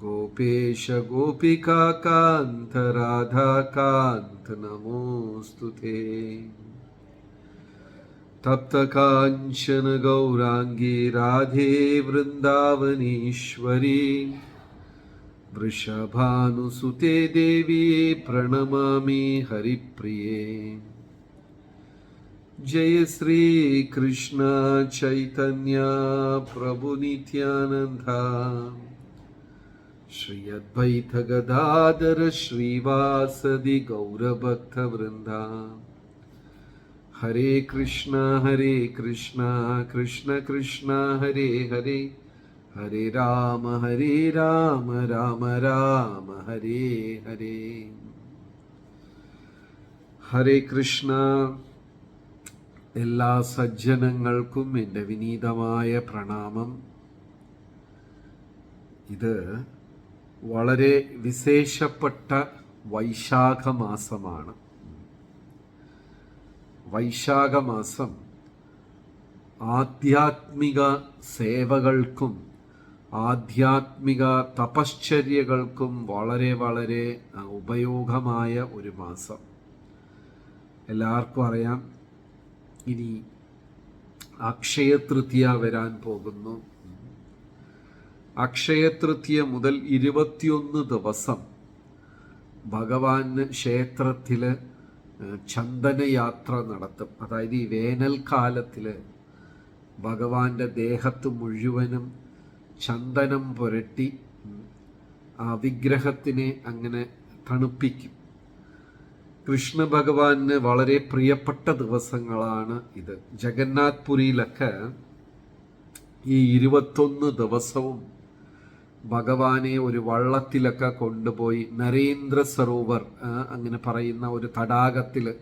गोपेश गोपिका कांत राधा कांत नमोस्तुते तप्त कांचन गौरांगी राधे वृंदावनीश्वरी वृषभानुसुते देवी प्रणमामि हरिप्रिये। जय श्री कृष्ण चैतन्य प्रभु नित्यानंदा ശ്രീ ശ്രീവാസദി ശ്രീവാസതി ഗൗരഭക്തവൃന്ദ. ഹരേ കൃഷ്ണ ഹരേ കൃഷ്ണ കൃഷ്ണ കൃഷ്ണ ഹരേ ഹരേ. ഹരേ രാമ ഹരേ രാമ രാമ രാമ ഹരേ ഹരേ. ഹരേ കൃഷ്ണ. എല്ലാ സജ്ജനങ്ങൾക്കും എന്റെ വിനീതമായ പ്രണാമം. ഇത് വളരെ വിശേഷപ്പെട്ട വൈശാഖ മാസമാണ് വൈശാഖ മാസം ആധ്യാത്മിക സേവകൾക്കും ആധ്യാത്മിക തപശ്ചര്യകൾക്കും വളരെ വളരെ ഉപയോഗമായ ഒരു മാസം. എല്ലാവർക്കും അറിയാം. ഇനി അക്ഷയതൃതിയ വരാൻ പോകുന്നു. അക്ഷയതൃതീയ മുതൽ ഇരുപത്തിയൊന്ന് ദിവസം ഭഗവാന് ക്ഷേത്രത്തിൽ ചന്ദനയാത്ര നടത്തും. അതായത് ഈ വേനൽക്കാലത്തിൽ ഭഗവാന്റെ ദേഹത്ത് മുഴുവനും ചന്ദനം പുരട്ടി ആ വിഗ്രഹത്തിനെ അങ്ങനെ തണുപ്പിക്കും. കൃഷ്ണ ഭഗവാന് വളരെ പ്രിയപ്പെട്ട ദിവസങ്ങളാണ് ഇത്. ജഗന്നാഥ് പുരിയിലൊക്കെ ഈ ഇരുപത്തൊന്ന് ദിവസവും ഭഗവാനെ ഒരു വള്ളത്തിലൊക്കെ കൊണ്ടുപോയി നരേന്ദ്ര സരോവർ അങ്ങനെ പറയുന്ന ഒരു തടാകത്തിൽ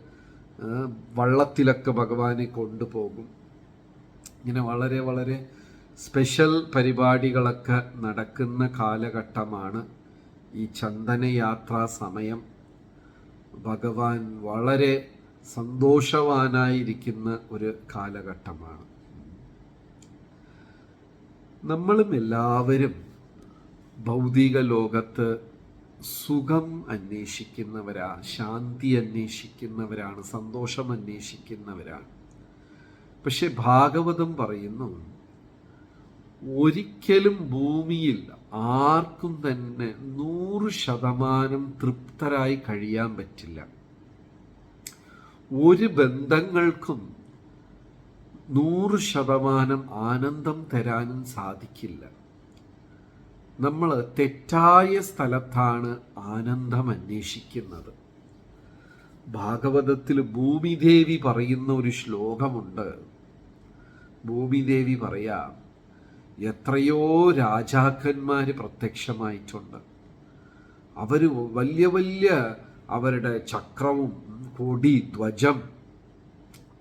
വള്ളത്തിലൊക്കെ ഭഗവാനെ കൊണ്ടുപോകും. ഇങ്ങനെ വളരെ വളരെ സ്പെഷ്യൽ പരിപാടികളൊക്കെ നടക്കുന്ന കാലഘട്ടമാണ് ഈ ചന്ദനയാത്രാ സമയം. ഭഗവാൻ വളരെ സന്തോഷവാനായിരിക്കുന്ന ഒരു കാലഘട്ടമാണ്. നമ്മളും എല്ലാവരും ഭൗതിക ലോകത്ത് സുഖം അന്വേഷിക്കുന്നവരാ ശാന്തി അന്വേഷിക്കുന്നവരാണ് സന്തോഷം അന്വേഷിക്കുന്നവരാണ്. പക്ഷെ ഭാഗവതം പറയുന്നു ഒരിക്കലും ഭൂമിയിൽ ആർക്കും തന്നെ നൂറ് ശതമാനം തൃപ്തരായി കഴിയാൻ പറ്റില്ല. ഒരു ബന്ധങ്ങൾക്കും നൂറ് ശതമാനം ആനന്ദം തരാനും സാധിക്കില്ല. നമ്മൾ തെറ്റായ സ്ഥലത്താണ് ആനന്ദം അന്വേഷിക്കുന്നത്. ഭാഗവതത്തിൽ ഭൂമിദേവി പറയുന്ന ഒരു ശ്ലോകമുണ്ട്. ഭൂമിദേവി പറയാം എത്രയോ രാജാക്കന്മാർ പ്രത്യക്ഷമായിട്ടുണ്ട്. അവർ വലിയ വലിയ അവരുടെ ചക്രവും കൊടി ധ്വജം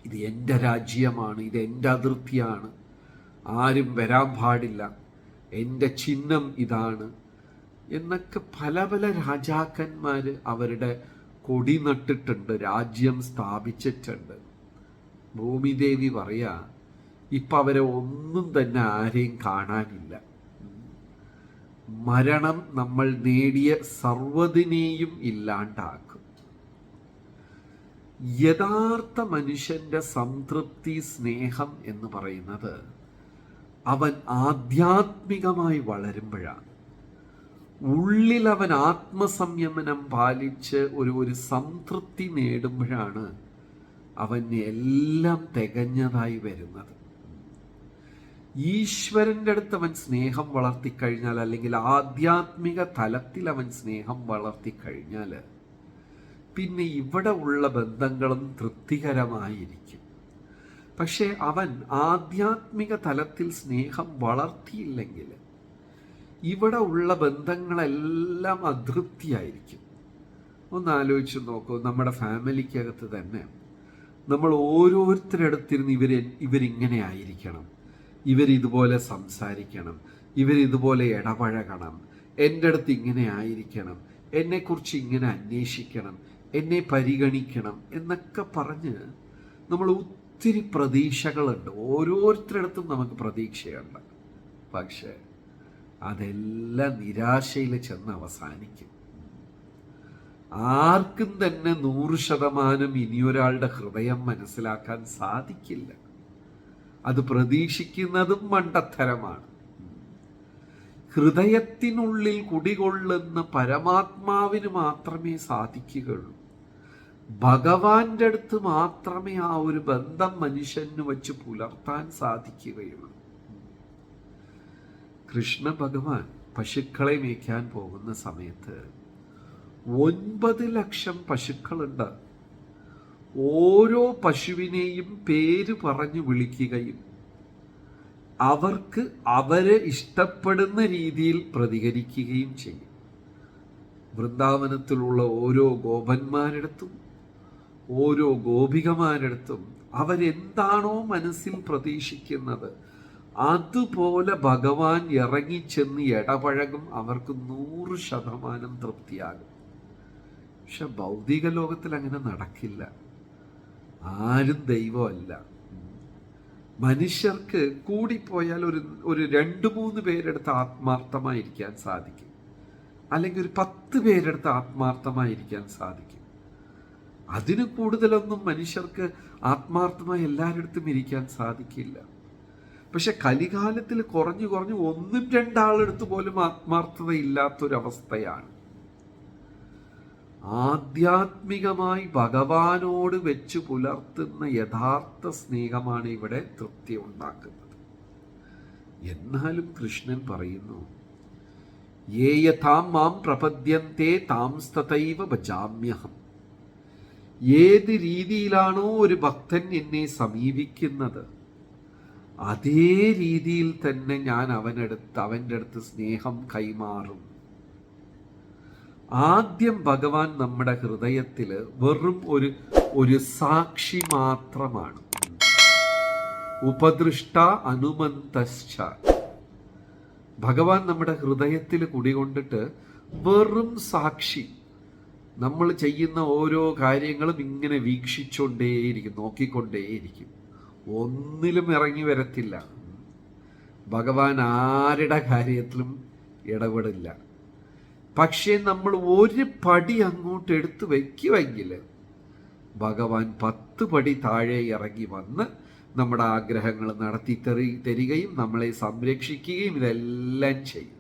ഇത് എന്റെ രാജ്യമാണ് ഇത് എന്റെ അതിർത്തിയാണ്. ആരും വരാൻ പാടില്ല. എന്റെ ചിഹ്നം ഇതാണ് എന്നൊക്കെ പല പല രാജാക്കന്മാർ അവരുടെ കൊടി നട്ടിട്ടുണ്ട് രാജ്യം സ്ഥാപിച്ചിട്ടുണ്ട്. ഭൂമിദേവി പറയാ ഇപ്പൊ അവരെ ഒന്നും തന്നെ ആരെയും കാണാനില്ല. മരണം നമ്മൾ നേടിയ സർവതിനെയും ഇല്ലാണ്ടാക്കും. യഥാർത്ഥ മനുഷ്യന്റെ സംതൃപ്തി സ്നേഹം എന്ന് പറയുന്നത് അവൻ ആധ്യാത്മികമായി വളരുമ്പോഴാണ്. ഉള്ളിൽ അവൻ ആത്മസംയമനം പാലിച്ച് ഒരു ഒരു സംതൃപ്തി നേടുമ്പോഴാണ് അവൻ എല്ലാം തികഞ്ഞതായി വരുന്നത്. ഈശ്വരന്റെ അടുത്ത് അവൻ സ്നേഹം വളർത്തിക്കഴിഞ്ഞാൽ അല്ലെങ്കിൽ ആധ്യാത്മിക തലത്തിൽ അവൻ സ്നേഹം വളർത്തിക്കഴിഞ്ഞാൽ പിന്നെ ഇവിടെ ഉള്ള ബന്ധങ്ങളും തൃപ്തികരമായിരിക്കും. പക്ഷേ അവൻ ആധ്യാത്മിക തലത്തിൽ സ്നേഹം വളർത്തിയില്ലെങ്കിൽ ഇവിടെ ഉള്ള ബന്ധങ്ങളെല്ലാം അതൃപ്തിയായിരിക്കും. ഒന്ന് ആലോചിച്ച് നോക്കൂ നമ്മുടെ ഫാമിലിക്കകത്ത് തന്നെ നമ്മൾ ഓരോരുത്തരടുത്തിരുന്ന് ഇവർ ഇവരിങ്ങനെ ആയിരിക്കണം. ഇവരിതുപോലെ സംസാരിക്കണം. ഇവരിതുപോലെ ഇടപഴകണം. എന്റെ അടുത്ത് ഇങ്ങനെ ആയിരിക്കണം. എന്നെക്കുറിച്ച് ഇങ്ങനെ അന്വേഷിക്കണം. എന്നെ പരിഗണിക്കണം എന്നൊക്കെ പറഞ്ഞ് നമ്മൾ ഒത്തിരി പ്രതീക്ഷകളുണ്ട്. ഓരോരുത്തരടുത്തും നമുക്ക് പ്രതീക്ഷയുണ്ട്. പക്ഷേ അതെല്ലാം നിരാശയിൽ ചെന്ന് അവസാനിക്കും. ആർക്കും തന്നെ നൂറ് ശതമാനം ഇനിയൊരാളുടെ ഹൃദയം മനസ്സിലാക്കാൻ സാധിക്കില്ല. അത് പ്രതീക്ഷിക്കുന്നതും മണ്ടത്തരമാണ്. ഹൃദയത്തിനുള്ളിൽ കുടികൊള്ളുന്ന പരമാത്മാവിന് മാത്രമേ സാധിക്കുകയുള്ളൂ. ഭഗവാന്റെ അടുത്ത് മാത്രമേ ആ ഒരു ബന്ധം മനുഷ്യന് വച്ച് പുലർത്താൻ സാധിക്കുകയുള്ളൂ. കൃഷ്ണ ഭഗവാൻ പശുക്കളെ മേയ്ക്കാൻ പോകുന്ന സമയത്ത് ഒൻപത് ലക്ഷം പശുക്കളുണ്ട്. ഓരോ പശുവിനെയും പേര് പറഞ്ഞു വിളിക്കുകയും അവർക്ക് അവരെ ഇഷ്ടപ്പെടുന്ന രീതിയിൽ പ്രതികരിക്കുകയും ചെയ്യും. വൃന്ദാവനത്തിലുള്ള ഓരോ ഗോപന്മാരെടുത്തും ഓരോ ഗോപികമാരടുത്തും അവരെന്താണോ മനസ്സിൽ പ്രതീക്ഷിക്കുന്നത്. അതുപോലെ ഭഗവാൻ ഇറങ്ങിച്ചെന്ന് ഇടപഴകും അവർക്ക് നൂറ് ശതമാനം തൃപ്തിയാകും. പക്ഷെ ഭൗതിക ലോകത്തിൽ അങ്ങനെ നടക്കില്ല. ആരും ദൈവമല്ല. മനുഷ്യർക്ക് കൂടിപ്പോയാൽ ഒരു ഒരു രണ്ട് മൂന്ന് പേരെടുത്ത് ആത്മാർത്ഥമായിരിക്കാൻ സാധിക്കും. അല്ലെങ്കിൽ ഒരു പത്ത് പേരെടുത്ത് ആത്മാർത്ഥമായിരിക്കാൻ സാധിക്കും. അതിന് കൂടുതലൊന്നും മനുഷ്യർക്ക് ആത്മാർത്ഥമായി എല്ലാവരിടത്തും ഇരിക്കാൻ സാധിക്കില്ല. പക്ഷെ കലികാലത്തിൽ കുറഞ്ഞു കുറഞ്ഞു ഒന്നും രണ്ടാളെടുത്ത് പോലും ആത്മാർത്ഥത ഇല്ലാത്തൊരവസ്ഥയാണ് ആധ്യാത്മികമായി ഭഗവാനോട് വെച്ച് പുലർത്തുന്ന യഥാർത്ഥ സ്നേഹമാണ് ഇവിടെ തൃപ്തി ഉണ്ടാക്കുന്നത്. എന്നാലും കൃഷ്ണൻ പറയുന്നു ഏ യഥാം മാം പ്രപദ്യന്തേ താം സ്തൈവ ഭജാമ്യഹം. ഏത് രീതിയിലാണോ ഒരു ഭക്തൻ എന്നെ സമീപിക്കുന്നത് അതേ രീതിയിൽ തന്നെ ഞാൻ അവനടുത്ത് അവന്റെ അടുത്ത് സ്നേഹം കൈമാറും. ആദ്യം ഭഗവാൻ നമ്മുടെ ഹൃദയത്തിൽ വെറും ഒരു ഒരു സാക്ഷി മാത്രമാണ്. ഉപദൃഷ്ട അനുമന്തശ്ച. ഭഗവാൻ നമ്മുടെ ഹൃദയത്തിൽ കുടികൊണ്ടിട്ട് വെറും സാക്ഷി നമ്മൾ ചെയ്യുന്ന ഓരോ കാര്യങ്ങളും ഇങ്ങനെ വീക്ഷിച്ചുകൊണ്ടേയിരിക്കും നോക്കിക്കൊണ്ടേയിരിക്കും. ഒന്നിലും ഇറങ്ങി വരത്തില്ല. ഭഗവാൻ ആരുടെ കാര്യത്തിലും ഇടപെടില്ല. പക്ഷേ നമ്മൾ ഒരു പടി അങ്ങോട്ട് എടുത്തു വയ്ക്കുമെങ്കിൽ ഭഗവാൻ പത്ത് പടി താഴെ ഇറങ്ങി വന്ന് നമ്മുടെ ആഗ്രഹങ്ങൾ നടത്തി തെറി തരികയും നമ്മളെ സംരക്ഷിക്കുകയും ഇതെല്ലാം ചെയ്യും.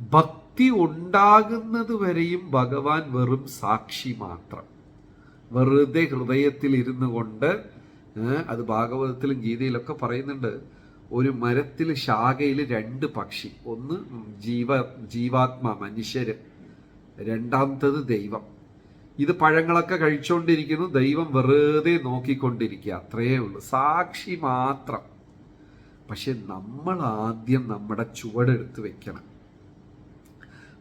ഭക്തി ഉണ്ടാകുന്നത് വരെയും ഭഗവാൻ വെറും സാക്ഷി മാത്രം. വെറുതെ ഹൃദയത്തിൽ ഇരുന്നു കൊണ്ട് അത് ഭാഗവതത്തിലും ഗീതയിലൊക്കെ പറയുന്നുണ്ട്. ഒരു മരത്തിൽ ശാഖയിൽ രണ്ട് പക്ഷി. ഒന്ന് ജീവ ജീവാത്മ മനുഷ്യര്. രണ്ടാമത്തത് ദൈവം. ഇത് പഴങ്ങളൊക്കെ കഴിച്ചുകൊണ്ടിരിക്കുന്നു ദൈവം വെറുതെ നോക്കിക്കൊണ്ടിരിക്കുക. അത്രയേ ഉള്ളൂ. സാക്ഷി മാത്രം. പക്ഷെ നമ്മൾ ആദ്യം നമ്മുടെ ചുവടെടുത്ത് വെക്കണം.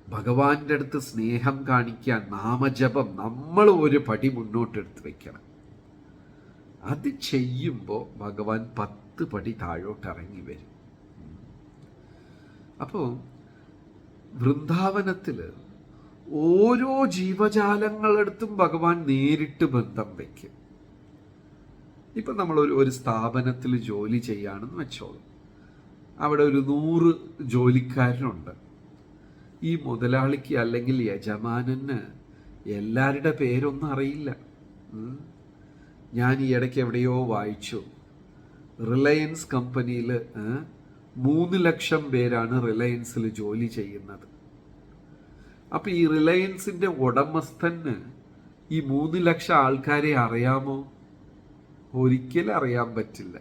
ഭഗവാന്റെ അടുത്ത് സ്നേഹം കാണിക്കാൻ നാമജപം നമ്മൾ ഒരു പടി മുന്നോട്ടെടുത്ത് വെക്കണം. അത് ചെയ്യുമ്പോൾ ഭഗവാൻ പത്ത് പടി താഴോട്ട് ഇറങ്ങി വരും. അപ്പോൾ വൃന്ദാവനത്തിൽ ഓരോ ജീവജാലങ്ങളെടുത്തും ഭഗവാൻ നേരിട്ട് ബന്ധം വയ്ക്കും ഇപ്പം നമ്മൾ ഒരു ഒരു സ്ഥാപനത്തിൽ ജോലി ചെയ്യാണെന്ന് വെച്ചോളൂ. അവിടെ ഒരു നൂറ് ജോലിക്കാരനുണ്ട്. ഈ മുതലാളിക്ക് അല്ലെങ്കിൽ യജമാനന് എല്ലാവരുടെ പേരൊന്നും അറിയില്ല. ഞാൻ ഈ ഇടയ്ക്ക് എവിടെയോ വായിച്ചു. റിലയൻസ് കമ്പനിയിൽ മൂന്ന് ലക്ഷം പേരാണ് റിലയൻസിൽ ജോലി ചെയ്യുന്നത്. അപ്പം ഈ റിലയൻസിന്റെ ഉടമസ്ഥന് ഈ മൂന്ന് ലക്ഷം ആൾക്കാരെ അറിയാമോ? ഒരിക്കലും അറിയാൻ പറ്റില്ല.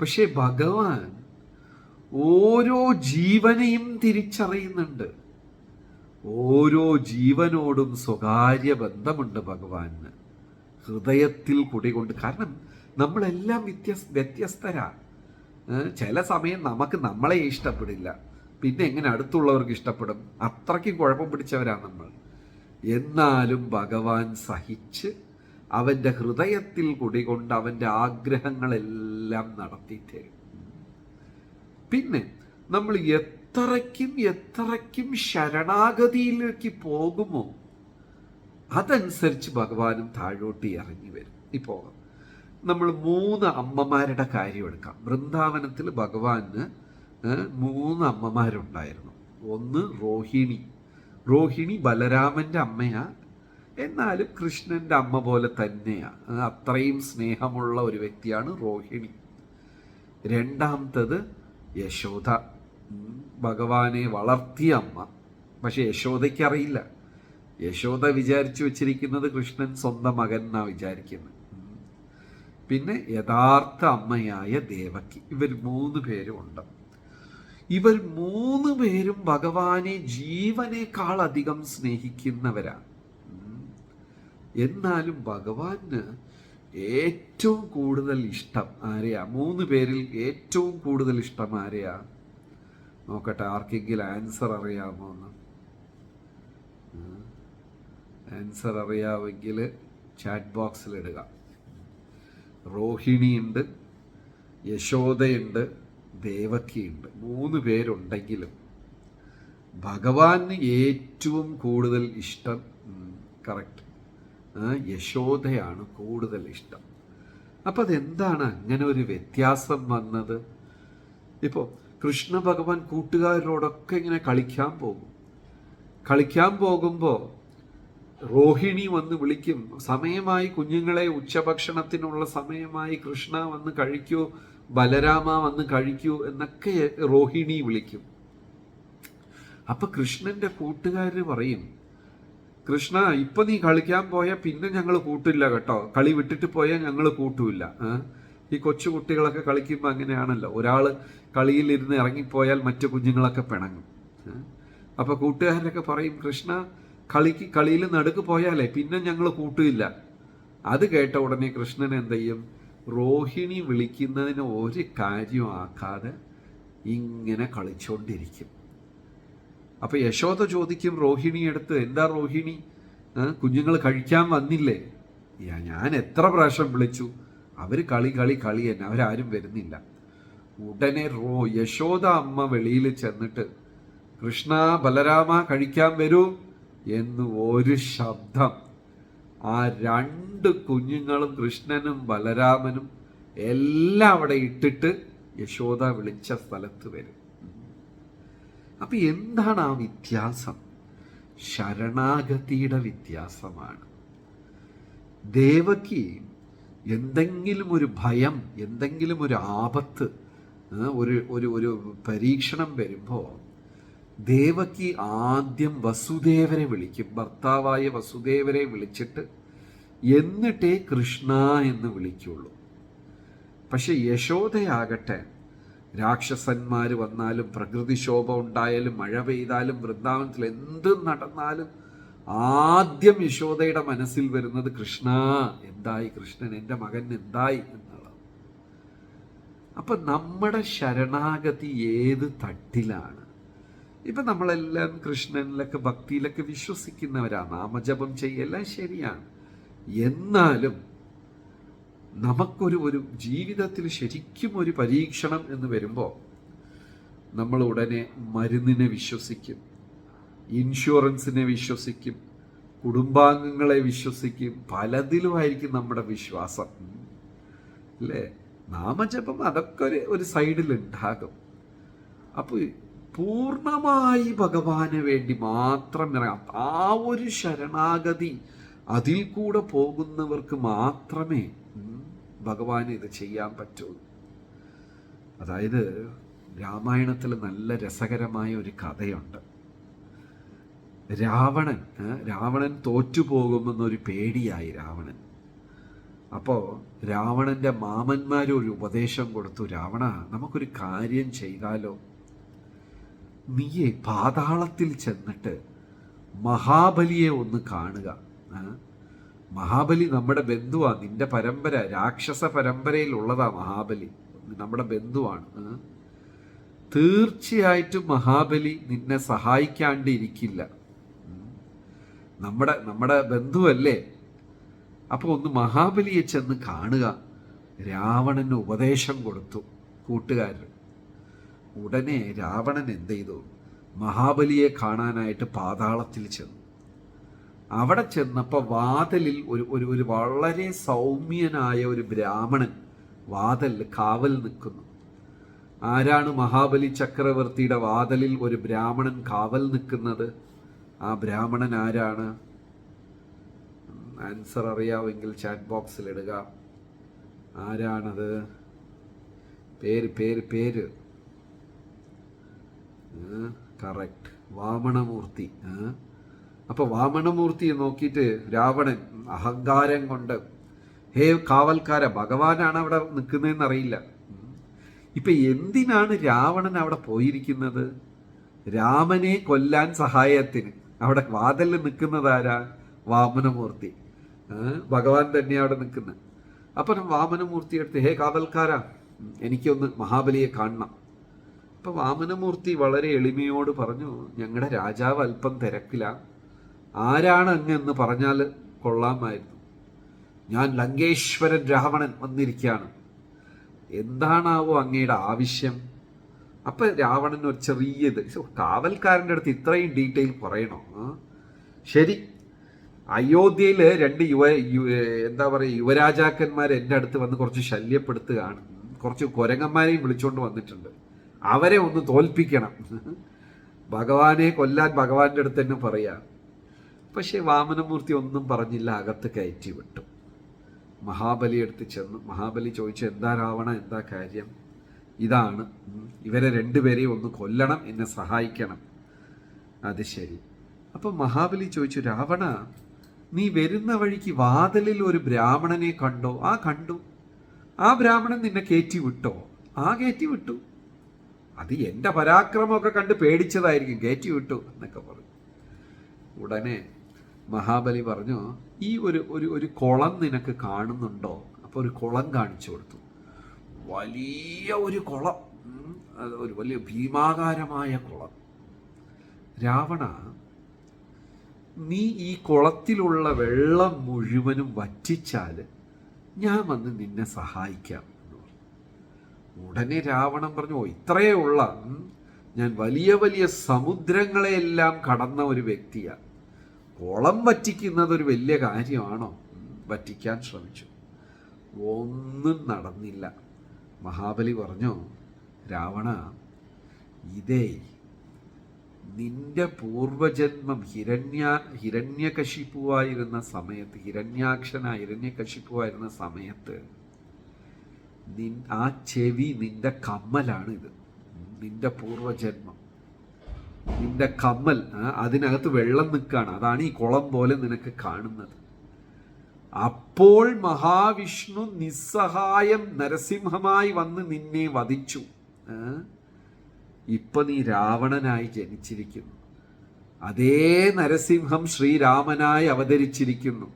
പക്ഷേ ഭഗവാൻ ഓരോ ജീവനെയും തിരിച്ചറിയുന്നുണ്ട്. ഓരോ ജീവനോടും സ്വകാര്യ ബന്ധമുണ്ട് ഭഗവാന്. ഹൃദയത്തിൽ കുടികൊണ്ട്. കാരണം നമ്മളെല്ലാം വ്യത്യസ് വ്യത്യസ്തരാ. ചില സമയം നമുക്ക് നമ്മളെ ഇഷ്ടപ്പെടില്ല. പിന്നെ എങ്ങനെ അടുത്തുള്ളവർക്ക് ഇഷ്ടപ്പെടും? അത്രയ്ക്കും കുഴപ്പം പിടിച്ചവരാണ് നമ്മൾ. എന്നാലും ഭഗവാൻ സഹിച്ച് അവന്റെ ഹൃദയത്തിൽ കുടികൊണ്ട് അവന്റെ ആഗ്രഹങ്ങളെല്ലാം നടത്തി തരും പിന്നെ നമ്മൾ എത്രയ്ക്കും എത്രയ്ക്കും ശരണാഗതിയിലേക്ക് പോകുമോ അതനുസരിച്ച് ഭഗവാനും താഴോട്ട് ഇറങ്ങി വരും. ഇപ്പോൾ നമ്മൾ മൂന്ന് അമ്മമാരുടെ കാര്യം എടുക്കാം. വൃന്ദാവനത്തിൽ ഭഗവാന് മൂന്ന് അമ്മമാരുണ്ടായിരുന്നു. ഒന്ന് റോഹിണി റോഹിണി ബലരാമന്റെ അമ്മയാ. എന്നാലും കൃഷ്ണന്റെ അമ്മ പോലെ തന്നെയാണ് അത്രയും സ്നേഹമുള്ള ഒരു വ്യക്തിയാണ് റോഹിണി രണ്ടാമത്തത് യശോദ ഭഗവാനെ വളർത്തിയ അമ്മ. പക്ഷെ യശോദയ്ക്ക് അറിയില്ല യശോദ വിചാരിച്ചു വെച്ചിരിക്കുന്നത് കൃഷ്ണൻ സ്വന്തം മകൻ എന്നാ വിചാരിക്കുന്നത് പിന്നെ യഥാർത്ഥ അമ്മയായ ദേവക്കി ഇവർ മൂന്ന് പേരും ഉണ്ട്. ഇവർ മൂന്ന് പേരും ഭഗവാനെ ജീവനേക്കാൾ അധികം സ്നേഹിക്കുന്നവരാണ്. എന്നാലും ഭഗവാന് ഏറ്റവും കൂടുതൽ ഇഷ്ടം ആരെയാ? മൂന്ന് പേരിൽ ഏറ്റവും കൂടുതൽ ഇഷ്ടം ആരെയാ? നോക്കട്ടെ ആർക്കെങ്കിലും ആൻസർ അറിയാമോ എന്ന് ആൻസർ അറിയാമെങ്കിൽ ചാറ്റ് ബോക്സിൽ ഇടുക. റോഹിണി ഉണ്ട് യശോദയുണ്ട് ദേവക്കിയുണ്ട് മൂന്ന് പേരുണ്ടെങ്കിലും ഭഗവാന് ഏറ്റവും കൂടുതൽ ഇഷ്ടം കറക്റ്റ് യശോദയാണ് കൂടുതൽ ഇഷ്ടം. അപ്പം അതെന്താണ് അങ്ങനെ ഒരു വ്യത്യാസം വന്നത്? ഇപ്പോൾ കൃഷ്ണ ഭഗവാൻ കൂട്ടുകാരോടൊക്കെ ഇങ്ങനെ കളിക്കാൻ പോകും. കളിക്കാൻ പോകുമ്പോൾ റോഹിണി വന്ന് വിളിക്കും സമയമായി കുഞ്ഞുങ്ങളെ ഉച്ചഭക്ഷണത്തിനുള്ള സമയമായി കൃഷ്ണ വന്ന് കഴിക്കൂ ബലരാമ വന്ന് കഴിക്കൂ എന്നൊക്കെ റോഹിണി വിളിക്കും. അപ്പൊ കൃഷ്ണന്റെ കൂട്ടുകാർ പറയും കൃഷ്ണ ഇപ്പൊ നീ കളിക്കാൻ പോയാൽ പിന്നെ ഞങ്ങൾ കൂട്ടില്ല കേട്ടോ. കളി വിട്ടിട്ട് പോയാൽ ഞങ്ങൾ കൂട്ടൂല്ല. ഈ കൊച്ചു കുട്ടികളൊക്കെ കളിക്കുമ്പോൾ അങ്ങനെയാണല്ലോ. ഒരാൾ കളിയിൽ കളിയിലിരുന്ന് ഇറങ്ങിപ്പോയാൽ മറ്റു കുഞ്ഞുങ്ങളൊക്കെ പിണങ്ങും. അപ്പോൾ അപ്പൊ കൂട്ടുകാരൊക്കെ പറയും കൃഷ്ണ കളിക്ക് കളിയിൽ നടുക്ക് പോയാലേ പിന്നെ ഞങ്ങൾ കൂട്ടില്ല അത് കേട്ട ഉടനെ കൃഷ്ണൻ എന്ത് ചെയ്യും? റോഹിണി വിളിക്കുന്നതിന് ഒരു കാര്യവും ആക്കാതെ ഇങ്ങനെ കളിച്ചോണ്ടിരിക്കും. അപ്പൊ യശോദ ചോദിക്കും റോഹിണി എടുത്ത് എന്താ റോഹിണി? കുഞ്ഞുങ്ങൾ കഴിക്കാൻ വന്നില്ലേ? ഞാൻ എത്ര പ്രാവശ്യം വിളിച്ചു. അവർ കളി കളി കളി തന്നെ അവരാരും വരുന്നില്ല. ഉടനെ റോ യശോദ അമ്മ വെളിയിൽ ചെന്നിട്ട് കൃഷ്ണ ബലരാമ കഴിക്കാൻ വരൂ എന്ന് ഒരു ശബ്ദം. ആ രണ്ട് കുഞ്ഞുങ്ങളും കൃഷ്ണനും ബലരാമനും എല്ലാം അവിടെ ഇട്ടിട്ട് യശോദ വിളിച്ച സ്ഥലത്ത് വരും. അപ്പൊ എന്താണ് ആ വ്യത്യാസം? ശരണാഗതിയുടെ വ്യത്യാസമാണ്. ദേവകി എന്തെങ്കിലും ഒരു ഭയം എന്തെങ്കിലും ഒരു ആപത്ത് ഒരു ഒരു ഒരു പരീക്ഷണം വരുമ്പോൾ ദേവകി ആദ്യം വസുദേവരെ വിളിക്കും. ഭർത്താവായ വസുദേവരെ വിളിച്ചിട്ട് എന്നിട്ടേ കൃഷ്ണ എന്ന് വിളിക്കുള്ളൂ. പക്ഷെ യശോദയാകട്ടെ രാക്ഷസന്മാർ വന്നാലും പ്രകൃതിക്ഷോഭ ഉണ്ടായാലും മഴ പെയ്താലും വൃന്ദാവനത്തിൽ എന്ത് നടന്നാലും ആദ്യം യശോദയുടെ മനസ്സിൽ വരുന്നത് കൃഷ്ണ. എന്തായി കൃഷ്ണൻ? എന്റെ മകൻ എന്തായി എന്നുള്ളത്. അപ്പം നമ്മുടെ ശരണാഗതി ഏത് തട്ടിലാണ്? ഇപ്പം നമ്മളെല്ലാം കൃഷ്ണനിലൊക്കെ ഭക്തിയിലൊക്കെ വിശ്വസിക്കുന്നവരാണ് നാമജപം ചെയ്യല്ല ശരിയാണ്. എന്നാലും നമുക്കൊരു ഒരു ജീവിതത്തിൽ ശരിക്കും ഒരു പരീക്ഷണം എന്ന് വരുമ്പോൾ നമ്മൾ ഉടനെ മരുന്നിനെ വിശ്വസിക്കും ഇൻഷുറൻസിനെ വിശ്വസിക്കും കുടുംബാംഗങ്ങളെ വിശ്വസിക്കും. പലതിലുമായിരിക്കും നമ്മുടെ വിശ്വാസം. അല്ലേ? നാമജപം അതൊക്കെ ഒരു ഒരു സൈഡിൽ ഉണ്ടാകും. അപ്പോൾ പൂർണമായി ഭഗവാന് വേണ്ടി മാത്രം ഇറങ്ങാം. ആ ഒരു ശരണാഗതി അതിൽ കൂടെ പോകുന്നവർക്ക് മാത്രമേ ഭഗവാന് ഇത് ചെയ്യാൻ പറ്റൂ അതായത് രാമായണത്തിൽ നല്ല രസകരമായ ഒരു കഥയുണ്ട്. രാവണൻ രാവണൻ തോറ്റുപോകുമെന്നൊരു പേടിയായി രാവണൻ. അപ്പോൾ രാവണന്റെ മാമന്മാർ ഒരു ഉപദേശം കൊടുത്തു രാവണ നമുക്കൊരു കാര്യം ചെയ്താലോ? നീയെ പാതാളത്തിൽ ചെന്നിട്ട് മഹാബലിയെ ഒന്ന് കാണുക? മഹാബലി നമ്മുടെ ബന്ധുവാണ് നിന്റെ പരമ്പര രാക്ഷസ പരമ്പരയിൽ ഉള്ളതാ മഹാബലി. നമ്മുടെ ബന്ധുവാണ്? തീർച്ചയായിട്ടും മഹാബലി നിന്നെ സഹായിക്കാണ്ടിരിക്കില്ല. നമ്മുടെ നമ്മുടെ ബന്ധുവല്ലേ? അപ്പോൾ ഒന്ന് മഹാബലിയെ ചെന്ന് കാണുക. രാവണന് ഉപദേശം കൊടുത്തു കൂട്ടുകാരൻ ഉടനെ രാവണൻ എന്ത് ചെയ്തു? മഹാബലിയെ കാണാനായിട്ട് പാതാളത്തിൽ ചെന്നു. അവിടെ ചെന്നപ്പോൾ വാതിലിൽ ഒരു ഒരു ഒരു വളരെ സൗമ്യനായ ഒരു ബ്രാഹ്മണൻ വാതലിൽ കാവൽ നിൽക്കുന്നു. ആരാണ് മഹാബലി ചക്രവർത്തിയുടെ വാതലിൽ ഒരു ബ്രാഹ്മണൻ കാവൽ നിൽക്കുന്നത്? ആ ബ്രാഹ്മണൻ ആരാണ്? ആൻസർ അറിയാമെങ്കിൽ ചാറ്റ് ബോക്സിൽ ഇടുക. ആരാണത്? പേര് പേര് പേര്. കറക്റ്റ് വാമണമൂർത്തി. ആ? അപ്പൊ വാമണമൂർത്തിയെ നോക്കിയിട്ട് രാവണൻ അഹങ്കാരം കൊണ്ട് ഹേ കാവൽക്കാര ഭഗവാനാണ് അവിടെ നിൽക്കുന്നതെന്ന് അറിയില്ല. ഇപ്പൊ എന്തിനാണ് രാവണൻ അവിടെ പോയിരിക്കുന്നത് രാമനെ കൊല്ലാൻ സഹായത്തിന് അവിടെ വാതൽ നിൽക്കുന്നത് ആരാ വാമനമൂർത്തി? ഭഗവാൻ തന്നെ അവിടെ നിൽക്കുന്നത് അപ്പം വാമനമൂർത്തി എടുത്ത് ഹേ കാവൽക്കാര എനിക്കൊന്ന് മഹാബലിയെ കാണണം അപ്പൊ വാമനമൂർത്തി വളരെ എളിമയോട് പറഞ്ഞു ഞങ്ങളുടെ രാജാവ് അല്പം തിരക്കില ആരാണ് അങ്ങ് എന്ന് പറഞ്ഞാൽ കൊള്ളാമായിരുന്നു. ഞാൻ ലങ്കേശ്വരൻ രാവണൻ വന്നിരിക്കുകയാണ്. എന്താണാവോ അങ്ങയുടെ ആവശ്യം? അപ്പൊ രാവണൻ ഒരു ചെറിയ ഇത് കാവൽക്കാരന്റെ അടുത്ത് ഇത്രയും ഡീറ്റെയിൽ പറയണോ? ശരി. അയോധ്യയിൽ രണ്ട് യുവ എന്താ പറയുക യുവരാജാക്കന്മാർ എന്റെ അടുത്ത് വന്ന് കുറച്ച് ശല്യപ്പെടുത്തുകയാണ്. കുറച്ച് കുരങ്ങന്മാരെയും വിളിച്ചുകൊണ്ട് വന്നിട്ടുണ്ട്. അവരെ ഒന്ന് തോൽപ്പിക്കണം. ഭഗവാനെ കൊല്ലാൻ ഭഗവാന്റെ അടുത്ത് തന്നെ പറയാം. പക്ഷേ വാമനമൂർത്തി ഒന്നും പറഞ്ഞില്ല അകത്ത് കയറ്റി വിട്ടു. മഹാബലി എടുത്ത് ചെന്നു. മഹാബലി ചോദിച്ചു എന്താ രാവണ എന്താ കാര്യം? ഇതാണ്. ഇവരെ രണ്ടുപേരെയും ഒന്ന് കൊല്ലണം എന്നെ സഹായിക്കണം. അത് ശരി. അപ്പൊ മഹാബലി ചോദിച്ചു രാവണ നീ വരുന്ന വഴിക്ക് വാതിലിൽ ഒരു ബ്രാഹ്മണനെ കണ്ടോ? ആ കണ്ടു. ആ ബ്രാഹ്മണൻ നിന്നെ കയറ്റി വിട്ടോ? ആ കയറ്റി വിട്ടു. അത് എന്റെ പരാക്രമമൊക്കെ കണ്ട് പേടിച്ചതായിരിക്കും കയറ്റി വിട്ടു എന്നൊക്കെ പറഞ്ഞു. ഉടനെ മഹാബലി പറഞ്ഞു ഈ ഒരു ഒരു ഒരു കുളം നിനക്ക് കാണുന്നുണ്ടോ? അപ്പോൾ ഒരു കുളം കാണിച്ചു കൊടുത്തു. വലിയ ഒരു കുളം. ഒരു വലിയ ഭീമാകാരമായ കുളം. രാവണ നീ ഈ കുളത്തിലുള്ള വെള്ളം മുഴുവനും വറ്റിച്ചാൽ ഞാൻ വന്ന് നിന്നെ സഹായിക്കാം. എന്ന് പറഞ്ഞു. ഉടനെ രാവണൻ പറഞ്ഞു ഓ ഇത്രയേ ഉള്ള. ഞാൻ വലിയ വലിയ സമുദ്രങ്ങളെയെല്ലാം കടന്ന ഒരു വ്യക്തിയാണ് കുളം വറ്റിക്കുന്നത് ഒരു വലിയ കാര്യമാണോ? വറ്റിക്കാൻ ശ്രമിച്ചു. ഒന്നും നടന്നില്ല. മഹാബലി പറഞ്ഞു രാവണ ഇതേ നിന്റെ പൂർവജന്മം ഹിരണ്യ ഹിരണ്യകശിപ്പുവായിരുന്ന സമയത്ത് ഹിരണ്യാക്ഷനായ ഹിരണ്യകശിപ്പുവായിരുന്ന സമയത്ത് നിൻ ആ ചെവി നിന്റെ കമ്മലാണ് ഇത് നിന്റെ പൂർവജന്മം നിന്റെ കമ്മൽ അതിനകത്ത് വെള്ളം നിൽക്കുകയാണ് അതാണ് ഈ കുളം പോലെ നിനക്ക് കാണുന്നത്. അപ്പോൾ മഹാവിഷ്ണു നിസ്സഹായം നരസിംഹമായി വന്ന് നിന്നെ വധിച്ചു? ഇപ്പൊ നീ രാവണനായി ജനിച്ചിരിക്കുന്നു. അതേ നരസിംഹം ശ്രീരാമനായി അവതരിച്ചിരിക്കുന്നു.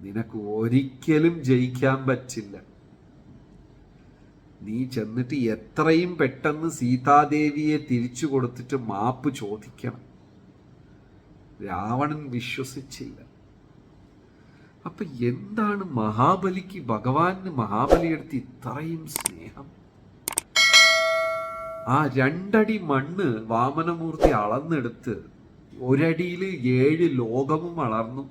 നിനക്ക് ഒരിക്കലും ജയിക്കാൻ പറ്റില്ല. നീ ചെന്നിട്ട് എത്രയും പെട്ടെന്ന് സീതാദേവിയെ തിരിച്ചു കൊടുത്തിട്ട് മാപ്പ് ചോദിക്കണം. രാവണൻ വിശ്വസിച്ചില്ല. അപ്പൊ എന്താണ് മഹാബലിക്ക് ഭഗവാന് മഹാബലിയെടുത്ത് ഇത്രയും സ്നേഹം? ആ രണ്ടടി മണ്ണ് വാമനമൂർത്തി അളന്നെടുത്ത് ഒരടിയിൽ ഏഴ് ലോകവും വളർന്നു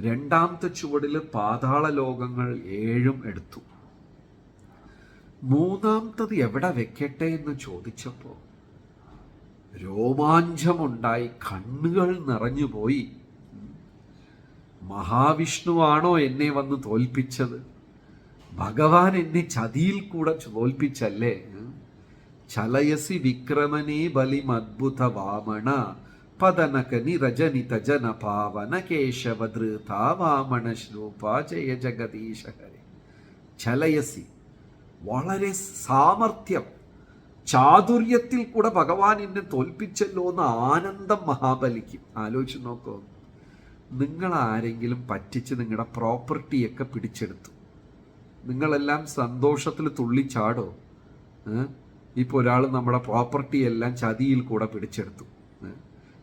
രണ്ടാമത്തെ ചുവടിൽ പാതാള ലോകങ്ങൾ ഏഴും എടുത്തു. മൂന്നാമത്തത് എവിടെ വെക്കട്ടെ എന്ന് ചോദിച്ചപ്പോൾ രോമാഞ്ചമുണ്ടായി കണ്ണുകൾ നിറഞ്ഞുപോയി മഹാവിഷ്ണുവാണോ എന്നെ വന്ന് തോൽപ്പിച്ചത്? ഭഗവാൻ എന്നെ ചതിയിൽ കൂടെ തോൽപ്പിച്ചല്ലേ? ചലയസി വിക്രമനേ ബലിമദ്ഭുത വാമണ പതനകനി രജനിത ജന പാവന കേശവധൃത വാമണ ശ്രൂപ ജയ ജഗദീശ ചലയസി വളരെ സാമർഥ്യം. ചാതുര്യത്തിൽ കൂടെ ഭഗവാൻ എന്നെ തോൽപ്പിച്ചല്ലോ എന്ന് ആനന്ദം മഹാബലിക്ക്. ആലോചിച്ച് നോക്കൂ. നിങ്ങൾ ആരെങ്കിലും പറ്റിച്ച് നിങ്ങളുടെ പ്രോപ്പർട്ടിയൊക്കെ പിടിച്ചെടുത്തു. നിങ്ങളെല്ലാം സന്തോഷത്തിൽ തുള്ളിച്ചാടോ ഇപ്പോൾ ഇപ്പൊ ഒരാൾ നമ്മുടെ പ്രോപ്പർട്ടി എല്ലാം ചതിയിൽ കൂടെ പിടിച്ചെടുത്തു.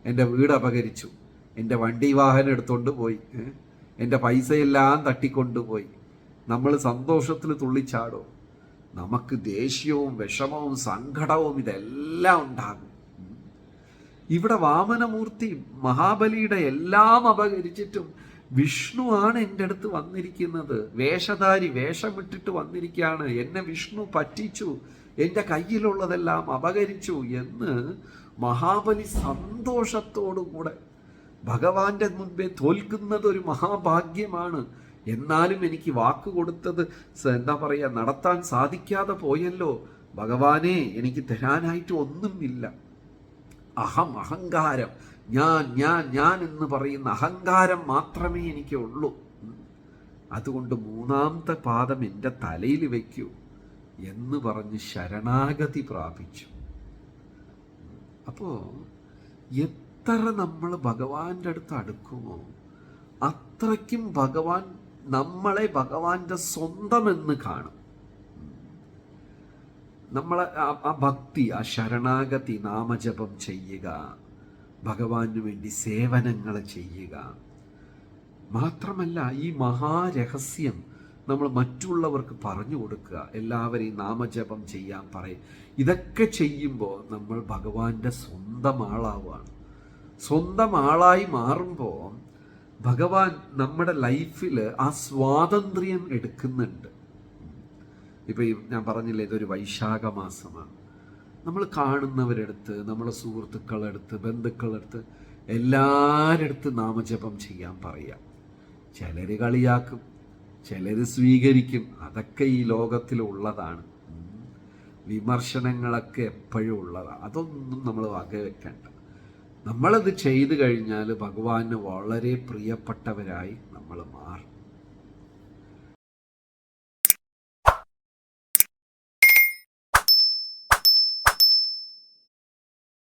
എന്റെ വീട് അപകരിച്ചു. എന്റെ വണ്ടി വാഹനം എടുത്തുകൊണ്ട് പോയി? എന്റെ പൈസയെല്ലാം തട്ടിക്കൊണ്ടുപോയി. നമ്മൾ സന്തോഷത്തിൽ തുള്ളിച്ചാടോ നമുക്ക് ദേഷ്യവും വിഷമവും സങ്കടവും ഇതെല്ലാം ഉണ്ടാകും. ഇവിടെ വാമനമൂർത്തി മഹാബലിയുടെ എല്ലാം അപകരിച്ചിട്ടും വിഷ്ണു ആണ് എന്റെ അടുത്ത് വന്നിരിക്കുന്നത്. വേഷധാരി വേഷമിട്ടിട്ട് വന്നിരിക്കുകയാണ്. എന്നെ വിഷ്ണു പറ്റിച്ചു. എന്റെ കയ്യിലുള്ളതെല്ലാം അപകരിച്ചു എന്ന് മഹാബലി സന്തോഷത്തോടുകൂടെ ഭഗവാന്റെ മുൻപേ തോൽക്കുന്നത് ഒരു മഹാഭാഗ്യമാണ്. എന്നാലും എനിക്ക് വാക്ക് കൊടുത്തത് എന്താ പറയുക നടത്താൻ സാധിക്കാതെ പോയല്ലോ. ഭഗവാനെ എനിക്ക് തരാനായിട്ട് ഒന്നുമില്ല അഹം അഹങ്കാരം. ഞാൻ ഞാൻ ഞാൻ എന്ന് പറയുന്ന അഹങ്കാരം മാത്രമേ എനിക്ക് ഉള്ളൂ. അതുകൊണ്ട് മൂന്നാമത്തെ പാദം എന്റെ തലയിൽ വയ്ക്കൂ എന്ന് പറഞ്ഞ് ശരണാഗതി പ്രാപിച്ചു. അപ്പോൾ എത്ര നമ്മൾ ഭഗവാന്റെ അടുത്ത് അടുക്കുമോ അത്രയ്ക്കും ഭഗവാൻ നമ്മളെ ഭഗവാന്റെ സ്വന്തമെന്ന് കാണും. നമ്മളെ ആ- ഭക്തി ആ ശരണാഗതി നാമജപം ചെയ്യുക ഭഗവാന് വേണ്ടി സേവനങ്ങൾ ചെയ്യുക. മാത്രമല്ല ഈ മഹാരഹസ്യം നമ്മൾ മറ്റുള്ളവർക്ക് പറഞ്ഞു കൊടുക്കുക എല്ലാവരെയും നാമജപം ചെയ്യാൻ പറയും. ഇതൊക്കെ ചെയ്യുമ്പോൾ നമ്മൾ ഭഗവാന്റെ സ്വന്തം ആളാവുകയാണ്. സ്വന്തം ആളായി മാറുമ്പോൾ ഭഗവാൻ നമ്മുടെ ലൈഫിൽ ആ സ്വാതന്ത്ര്യം എടുക്കുന്നുണ്ട്. ഇപ്പം ഞാൻ പറഞ്ഞില്ലേ ഇതൊരു വൈശാഖ മാസമാണ് നമ്മൾ കാണുന്നവരെടുത്ത് നമ്മളെ സുഹൃത്തുക്കളെടുത്ത് ബന്ധുക്കളെടുത്ത് എല്ലാരെടുത്ത് നാമജപം ചെയ്യാൻ പറയാം. ചിലർ കളിയാക്കും ചിലർ സ്വീകരിക്കും. അതൊക്കെ ഈ ലോകത്തിലുള്ളതാണ് വിമർശനങ്ങളൊക്കെ എപ്പോഴും ഉള്ളതാണ് അതൊന്നും നമ്മൾ വകവെക്കണ്ട. നമ്മളത് ചെയ്തു കഴിഞ്ഞാൽ ഭഗവാന് വളരെ പ്രിയപ്പെട്ടവരായി നമ്മൾ മാറും.